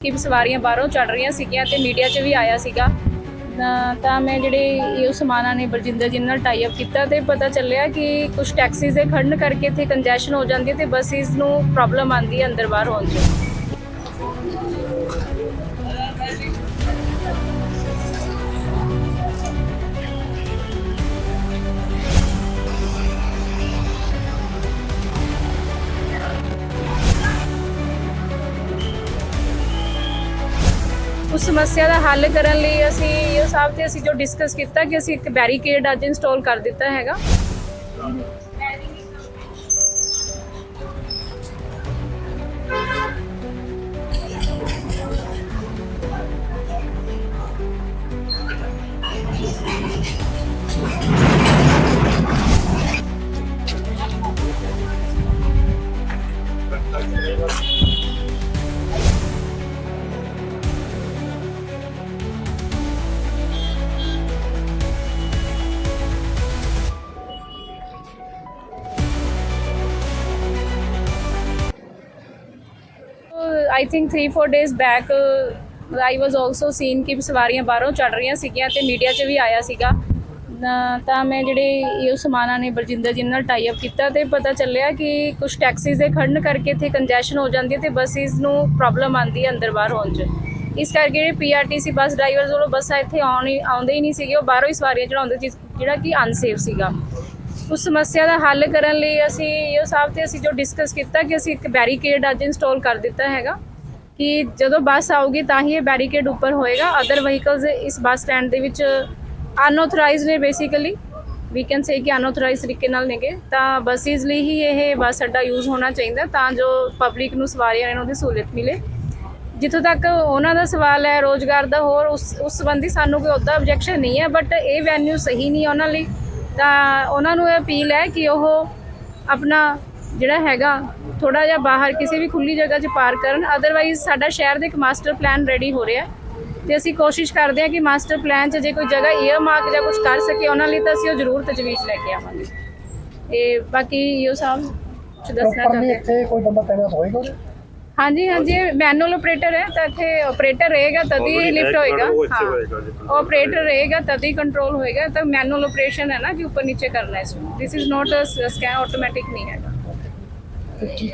ਕਿ ਸਵਾਰੀਆਂ ਬਾਹਰੋਂ ਚੜ ਰਹੀਆਂ ਸੀਗੀਆਂ ਤੇ ਮੀਡੀਆ 'ਚ ਵੀ ਆਇਆ ਸੀਗਾ। ਤਾਂ- ਮੈਂ ਜਿਹੜੇ ਇਹ ਸਮਾਨਾ ਨੇ ਬਲਜਿੰਦਰ ਜੀ ਨਾਲ ਟਾਈ ਅਪ ਕੀਤਾ ਤੇ ਪਤਾ ਚੱਲਿਆ ਕਿ ਕੁਝ ਟੈਕਸੀਜ਼ ਦੇ ਖੜਨ ਕਰਕੇ ਇੱਥੇ ਕੰਜੈਸ਼ਨ ਹੋ ਜਾਂਦੀ ਹੈ ਤੇ ਬੱਸਿਸ ਨੂੰ ਪ੍ਰੋਬਲਮ ਆਉਂਦੀ ਹੈ ਅੰਦਰ ਬਾਹਰ ਹੋਣ ਦੀ ਉਸ ਸਮੱਸਿਆ ਦਾ ਹੱਲ ਕਰਨ ਲਈ ਅਸੀਂ ਇਹ ਸਾਹਿਬ ਤੇ ਅਸੀਂ ਜੋ ਡਿਸਕਸ ਕੀਤਾ ਕਿ ਅਸੀਂ ਇੱਕ ਬੈਰੀਕੇਡ ਅੱਜ ਇੰਸਟਾਲ ਕਰ ਦਿੱਤਾ ਹੈਗਾ। I think 3-4 days back I was also seen ਕਿ ਸਵਾਰੀਆਂ ਬਾਹਰੋਂ ਚੜ ਰਹੀਆਂ ਸੀਗੀਆਂ ਤੇ ਮੀਡੀਆ 'ਚ ਵੀ ਆਇਆ ਸੀਗਾ ਤਾਂ- ਮੈਂ ਜਿਹੜੇ ਇਹ ਸਮਾਨਾ ਨੇ ਬਰਜਿੰਦਰ ਜੀ ਨਾਲ ਟਾਈ ਅਪ ਕੀਤਾ ਤੇ ਪਤਾ ਚੱਲਿਆ ਕਿ ਕੁਝ ਟੈਕਸੀਜ਼ ਦੇ ਖੜਨ ਕਰਕੇ ਇੱਥੇ ਕੰਜੈਸ਼ਨ ਹੋ ਜਾਂਦੀ ਹੈ ਤੇ ਬੱਸਿਸ ਨੂੰ ਪ੍ਰੋਬਲਮ ਆਉਂਦੀ ਹੈ ਅੰਦਰ ਬਾਹਰ ਹੋਣ 'ਚ ਇਸ ਕਰਕੇ ਜਿਹੜੇ ਪੀਆਰਟੀਸੀ ਬੱਸ ਡਰਾਈਵਰਸ ਵੱਲੋਂ ਬੱਸਾਂ ਇੱਥੇ ਆਉਣ ਆਉਂਦੇ ਹੀ ਨਹੀਂ ਸੀਗੇ ਉਹ ਬਾਹਰੋਂ ਹੀ ਸਵਾਰੀਆਂ ਚੜਾਉਂਦੇ ਜਿਸ- ਜਿਹੜਾ ਕਿ ਅਨਸੇਫ ਸੀਗਾ ਉਸ ਸਮੱਸਿਆ ਦਾ ਹੱਲ ਕਰਨ ਲਈ ਅਸੀਂ ਇਹ ਸਾਹਿਬ ਤੇ ਅਸੀਂ ਜੋ ਡਿਸਕਸ ਕੀਤਾ ਕਿ ਅਸੀਂ ਇੱਕ ਬੈਰੀਕੇਡ ਅੱਜ ਇੰਸਟਾਲ ਕਰ ਦਿੱਤਾ ਹੈਗਾ ਕਿ ਜਦੋਂ ਬੱਸ ਆਊਗੀ ਤਾਂ ਹੀ ਇਹ ਬੈਰੀਕੇਡ ਉੱਪਰ ਹੋਏਗਾ। ਅਦਰ ਵਹੀਕਲਸ ਇਸ ਬੱਸ ਸਟੈਂਡ ਦੇ ਵਿੱਚ ਅਨਆਥੋਰਾਈਜ਼ਡ ਨੇ ਬੇਸਿਕਲੀ ਵੀ ਕੈਨ ਸੇ ਕਿ ਅਨਆਥੋਰਾਈਜ਼ਡ ਤਰੀਕੇ ਨਾਲ ਨੇਗੇ। ਤਾਂ ਬੱਸਿਸ ਲਈ ਹੀ ਇਹ ਬੱਸ ਅੱਡਾ ਯੂਜ਼ ਹੋਣਾ ਚਾਹੀਦਾ ਤਾਂ ਜੋ ਪਬਲਿਕ ਨੂੰ ਸਵਾਰੀਆਂ ਨੂੰ ਉਹਦੀ ਸਹੂਲਤ ਮਿਲੇ। ਜਿੱਥੋਂ ਤੱਕ ਉਹਨਾਂ ਦਾ ਸਵਾਲ ਹੈ, ਰੋਜ਼ਗਾਰ ਦਾ ਹੋਰ, ਉਸ ਉਸ ਸੰਬੰਧੀ ਸਾਨੂੰ ਕੋਈ ਉਹਦਾ ਆਬਜੈਕਸ਼ਨ ਨਹੀਂ ਹੈ ਬਟ ਇਹ ਵੈਨਿਊ ਸਹੀ ਨਹੀਂ ਉਹਨਾਂ ਲਈ। ਤਾਂ ਉਹਨਾਂ ਨੂੰ ਇਹ ਅਪੀਲ ਹੈ ਕਿ ਉਹ ਆਪਣਾ ਜਿਹੜਾ ਹੈਗਾ ਥੋੜਾ ਜਿਹਾ ਬਾਹਰ ਕਿਸੇ ਵੀ ਖੁੱਲੀ ਜਗ੍ਹਾ 'ਚ ਪਾਰਕ ਕਰਨ ਅਦਰਵਾਈਜ਼ ਸਾਡਾ ਸ਼ਹਿਰ ਦੇ ਇੱਕ ਮਾਸਟਰ ਪਲਾਨ ਰੈਡੀ ਹੋ ਰਿਹਾ ਹੈ। ਤੇ ਅਸੀਂ ਕੋਸ਼ਿਸ਼ ਕਰਦੇ ਹਾਂ ਕਿ ਮਾਸਟਰ ਪਲਾਨ 'ਚ ਜੇ ਕੋਈ ਜਗ੍ਹਾ ਈਅਰ ਮਾਰਕ ਜਾਂ ਕੁਝ ਕਰ ਸਕੇ ਉਹਨਾਂ ਲਈ ਤਾਂ ਅਸੀਂ ਉਹ ਜ਼ਰੂਰ ਤਜਵੀਜ਼ ਲੈ ਕੇ ਆਵਾਂਗੇ। ਇਹ ਬਾਕੀ ਇਹ ਸਾਹਿਬ ਕੁਛ ਦੱਸਣਾ ਚਾਹੁੰਦੇ? ਇੱਥੇ ਕੋਈ ਬੰਦਾ ਤੈਨਾਤ ਹੋਏਗਾ? ਹਾਂਜੀ ਹਾਂਜੀ ਮੈਨੂਅਲ ਆਪਰੇਟਰ ਹੈ ਤਾਂ ਇੱਥੇ ਆਪਰੇਟਰ ਰਹੇਗਾ ਤਦ ਹੀ ਲਿਫਟ ਹੋਏਗਾ। ਹਾਂ ਆਪਰੇਟਰ ਰਹੇਗਾ ਤਦ ਹੀ ਕੰਟਰੋਲ ਹੋਏਗਾ ਤਾਂ ਮੈਨੂਅਲ ਆਪਰੇਸ਼ਨ ਹੈ ਨਾ ਕਿ ਉੱਪਰ ਨੀਚੇ ਕਰਨਾ ਹੈ ਇਸ ਨੂੰ। This is not a scan automatic ਨਹੀਂ ਹੈਗਾ। ਤੇ ਕੀ